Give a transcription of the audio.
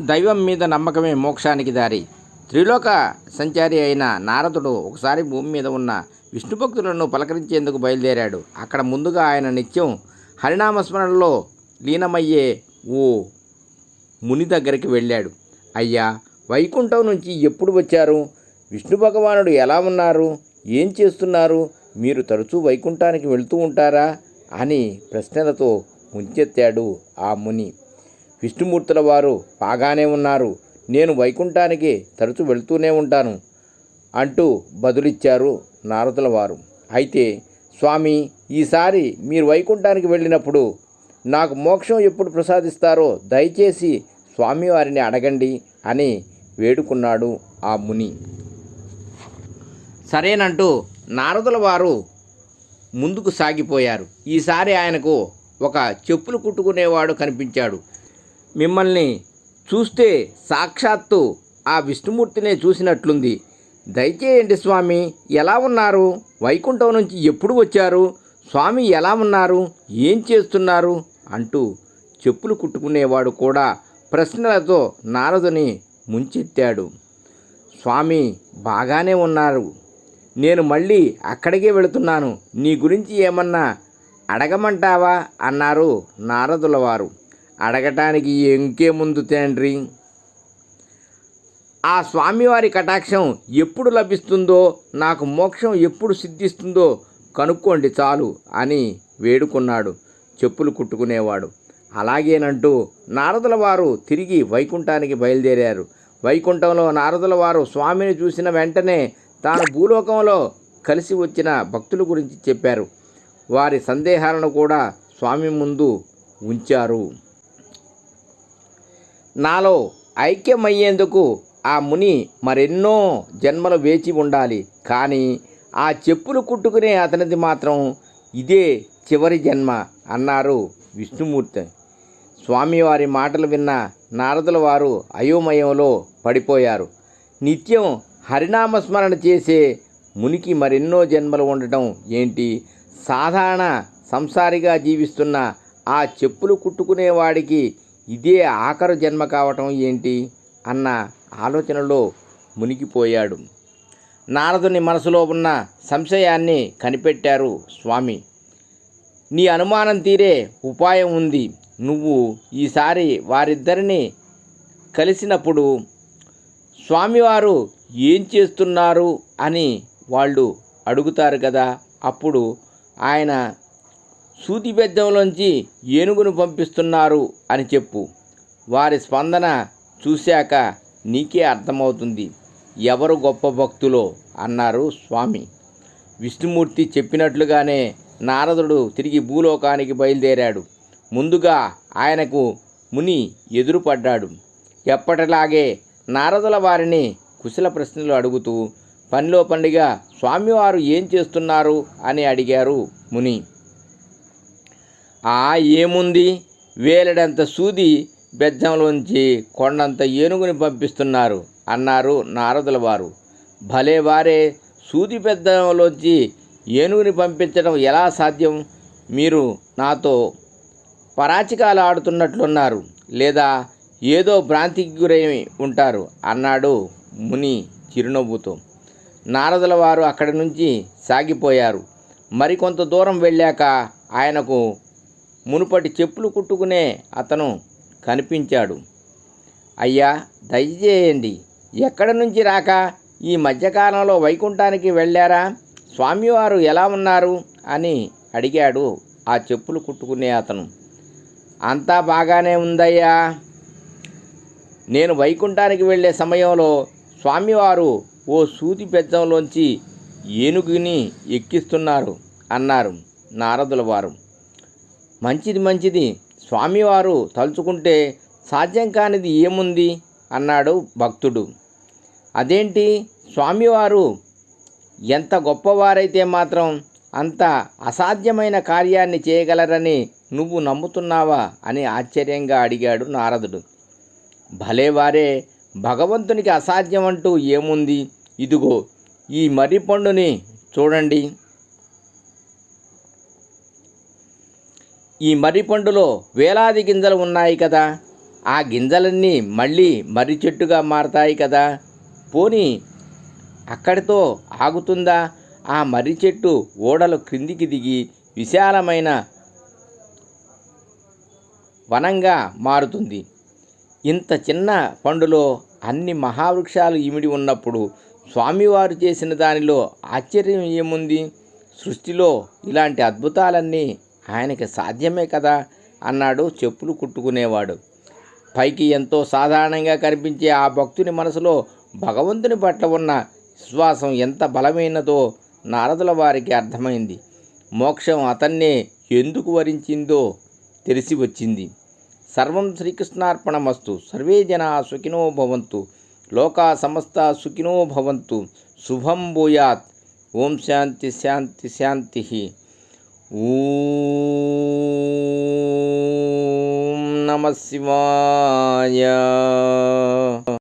దైవం మీద నమ్మకమే మోక్షానికి దారి. త్రిలోక సంచారి అయిన నారదుడు ఒకసారి భూమి మీద ఉన్న విష్ణు భక్తులను పలకరించేందుకు బయలుదేరాడు. అక్కడ ముందుగా ఆయన నిత్యం హరినామస్మరణలో లీనమయ్యే ఓ ముని దగ్గరికి వెళ్ళాడు. అయ్యా వైకుంఠం నుంచి ఎప్పుడు వచ్చారు? విష్ణు భగవానుడు ఎలా ఉన్నారు? ఏం చేస్తున్నారు? మీరు తరచూ వైకుంఠానికి వెళ్తూ ఉంటారా? అని ప్రశ్నలతో ముంచెత్తాడు ఆ ముని. విష్ణుమూర్తుల వారు బాగానే ఉన్నారు. నేను వైకుంఠానికి తరచు వెళ్తూనే ఉంటాను అంటూ బదులిచ్చారు నారదుల వారు. అయితే స్వామి ఈసారి మీరు వైకుంఠానికి వెళ్ళినప్పుడు నాకు మోక్షం ఎప్పుడు ప్రసాదిస్తారో దయచేసి స్వామివారిని అడగండి అని వేడుకున్నాడు ఆ ముని. సరేనంటూ నారదుల వారు ముందుకు సాగిపోయారు. ఈసారి ఆయనకు ఒక చెప్పులు కుట్టుకునేవాడు కనిపించాడు. మిమ్మల్ని చూస్తే సాక్షాత్తు ఆ విష్ణుమూర్తినే చూసినట్లుంది. దయచేయండి స్వామి ఎలా ఉన్నారు? వైకుంఠం నుంచి ఎప్పుడు వచ్చారు? స్వామి ఎలా ఉన్నారు? ఏం చేస్తున్నారు? అంటూ చెప్పులు కుట్టుకునేవాడు కూడా ప్రశ్నలతో నారదుని ముంచెత్తాడు. స్వామి బాగానే ఉన్నారు. నేను మళ్ళీ అక్కడికే వెళుతున్నాను. నీ గురించి ఏమన్నా అడగమంటావా? అన్నారు నారదుల వారు అడగటానికి ఇంకే ముందు తండ్రి. ఆ స్వామివారి కటాక్షం ఎప్పుడు లభిస్తుందో నాకు మోక్షం ఎప్పుడు సిద్ధిస్తుందో కనుక్కోండి చాలు అని వేడుకున్నాడు. చెప్పులు కుట్టుకునేవాడు. అలాగేనంటూ నారదుల వారు తిరిగి వైకుంఠానికి బయలుదేరారు. వైకుంఠంలో నారదుల వారు స్వామిని చూసిన వెంటనే తాను భూలోకంలో కలిసి వచ్చిన భక్తుల గురించి చెప్పారు. వారి సందేహాలను కూడా స్వామి ముందు ఉంచారు. నాలో ఐక్యమయ్యేందుకు ఆ ముని మరెన్నో జన్మలు వేచి ఉండాలి. కానీ ఆ చెప్పులు కుట్టుకునే అతనిది మాత్రం ఇదే చివరి జన్మ అన్నారు విష్ణుమూర్తి. స్వామివారి మాటలు విన్న నారదుల వారు అయోమయంలో పడిపోయారు. నిత్యం హరినామస్మరణ చేసే మునికి మరెన్నో జన్మలు ఉండటం ఏంటి? సాధారణ సంసారిగా జీవిస్తున్న ఆ చెప్పులు కుట్టుకునేవాడికి ఇదే ఆఖరు జన్మ కావటం ఏంటి? అన్న ఆలోచనలో మునిగిపోయాడు. నారదుని మనసులో ఉన్న సంశయాన్ని కనిపెట్టారు స్వామి. నీ అనుమానం తీరే ఉపాయం ఉంది. నువ్వు ఈసారి వారిద్దరిని కలిసినప్పుడు స్వామివారు ఏం చేస్తున్నారు అని వాళ్ళు అడుగుతారు కదా? అప్పుడు ఆయన సూది బెద్దంలోంచి ఏనుగును పంపిస్తున్నారు అని చెప్పు. వారి స్పందన చూశాక నీకే అర్థమవుతుంది. ఎవరు గొప్ప భక్తులో? అన్నారు స్వామి. విష్ణుమూర్తి చెప్పినట్లుగానే నారదుడు తిరిగి భూలోకానికి బయలుదేరాడు. ముందుగా ఆయనకు ముని ఎదురుపడ్డాడు. ఎప్పటిలాగే నారదుల వారిని కుశల ప్రశ్నలు అడుగుతూ పనిలో పండిగా స్వామివారు ఏం చేస్తున్నారు? అని అడిగారు ముని. ఆ ఏముంది? వేలడంత సూది బెజ్జంలోంచి కొండంత ఏనుగుని పంపిస్తున్నారు అన్నారు నారదుల వారు. భలే వారే సూది బెజ్జంలోంచి ఏనుగుని పంపించడం ఎలా సాధ్యం? మీరు నాతో పరాచికాలు ఆడుతున్నట్లున్నారు లేదా ఏదో భ్రాంతికి గురై ఉంటారు అన్నాడు ముని చిరునవ్వుతో. నారదుల వారు అక్కడి నుంచి సాగిపోయారు. మరికొంత దూరం వెళ్ళాక ఆయనకు మునుపటి చెప్పులు కుట్టుకునే అతను కనిపించాడు. అయ్యా దయచేయండి ఎక్కడి నుంచి రాక? ఈ మధ్యకాలంలో వైకుంఠానికి వెళ్ళారా? స్వామివారు ఎలా ఉన్నారు? అని అడిగాడు ఆ చెప్పులు కుట్టుకునే అతను. అంతా బాగానే ఉందయ్యా. నేను వైకుంఠానికి వెళ్ళే సమయంలో స్వామివారు ఓ సూది పెద్దంలోంచి ఏనుగుని ఎక్కిస్తున్నారు అన్నారు నారదుల వారు. మంచిది మంచిది. స్వామివారు తలుచుకుంటే సాధ్యం కానిది ఏముంది? అన్నాడు భక్తుడు. అదేంటి? స్వామివారు ఎంత గొప్పవారైతే మాత్రం అంత అసాధ్యమైన కార్యాన్ని చేయగలరని నువ్వు నమ్ముతున్నావా? అని ఆశ్చర్యంగా అడిగాడు నారదుడు. భలేవారే భగవంతునికి అసాధ్యం అంటూ ఏముంది? ఇదిగో ఈ మర్రి పండుని చూడండి. ఈ మర్రి పండులో వేలాది గింజలు ఉన్నాయి కదా. ఆ గింజలన్నీ మళ్ళీ మర్రి చెట్టుగా మారతాయి కదా. పోనీ అక్కడితో ఆగుతుందా? ఆ మర్రి చెట్టు ఓడలు క్రిందికి దిగి విశాలమైన వనంగా మారుతుంది. ఇంత చిన్న పండులో అన్ని మహావృక్షాలు ఇమిడి ఉన్నప్పుడు స్వామివారు చేసిన దానిలో ఆశ్చర్యం ఏముంది? సృష్టిలో ఇలాంటి అద్భుతాలన్నీ ఆయనకి సాధ్యమే కదా అన్నాడు చెప్పులు కుట్టుకునేవాడు. పైకి ఎంతో సాధారణంగా కనిపించే ఆ భక్తుని మనసులో భగవంతుని పట్ల ఉన్న విశ్వాసం ఎంత బలమైనదో నారదుల వారికి అర్థమైంది. మోక్షం అతన్నే ఎందుకు వరించిందో తెలిసి వచ్చింది. సర్వం శ్రీకృష్ణార్పణమస్తు సర్వే జనా సుఖినో భవంతు లోకా సమస్త సుఖినో భవంతు శుభం భూయాత్ ఓం శాంతి శాంతి శాంతి. ఓం నమ శివాయ.